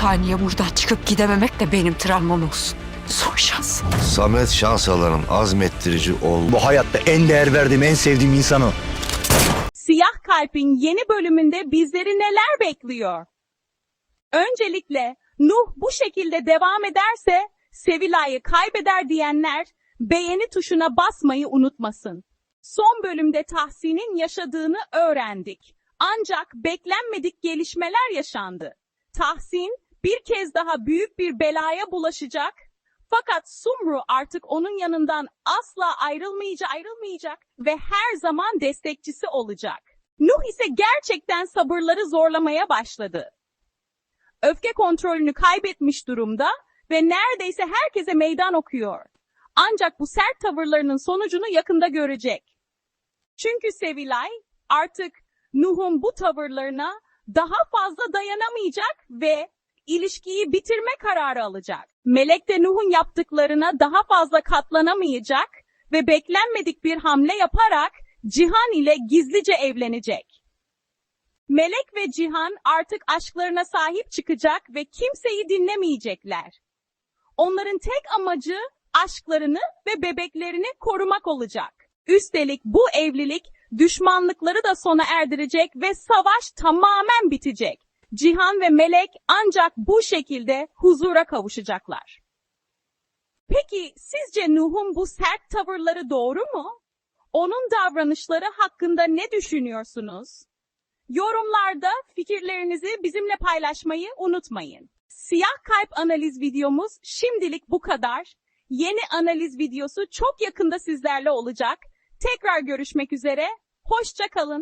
saniye buradan çıkıp gidememek de benim travmam olsun. Son şans. Samet Şansalan'ın azmettirici ol. Bu hayatta en değer verdiğim, en sevdiğim insan o. Siyah Kalp'in yeni bölümünde bizleri neler bekliyor? Öncelikle Nuh bu şekilde devam ederse Sevilay'ı kaybeder diyenler beğeni tuşuna basmayı unutmasın. Son bölümde Tahsin'in yaşadığını öğrendik. Ancak beklenmedik gelişmeler yaşandı. Tahsin bir kez daha büyük bir belaya bulaşacak fakat Sumru artık onun yanından asla ayrılmayacak, ayrılmayacak ve her zaman destekçisi olacak. Nuh ise gerçekten sabırları zorlamaya başladı. Öfke kontrolünü kaybetmiş durumda ve neredeyse herkese meydan okuyor. Ancak bu sert tavırlarının sonucunu yakında görecek. Çünkü Sevilay artık Nuh'un bu tavırlarına daha fazla dayanamayacak ve ilişkiyi bitirme kararı alacak. Melek de Nuh'un yaptıklarına daha fazla katlanamayacak ve beklenmedik bir hamle yaparak Cihan ile gizlice evlenecek. Melek ve Cihan artık aşklarına sahip çıkacak ve kimseyi dinlemeyecekler. Onların tek amacı aşklarını ve bebeklerini korumak olacak. Üstelik bu evlilik düşmanlıkları da sona erdirecek ve savaş tamamen bitecek. Cihan ve Melek ancak bu şekilde huzura kavuşacaklar. Peki sizce Nuh'un bu sert tavırları doğru mu? Onun davranışları hakkında ne düşünüyorsunuz? Yorumlarda fikirlerinizi bizimle paylaşmayı unutmayın. Siyah kalp analiz videomuz şimdilik bu kadar. Yeni analiz videosu çok yakında sizlerle olacak. Tekrar görüşmek üzere. Hoşça kalın.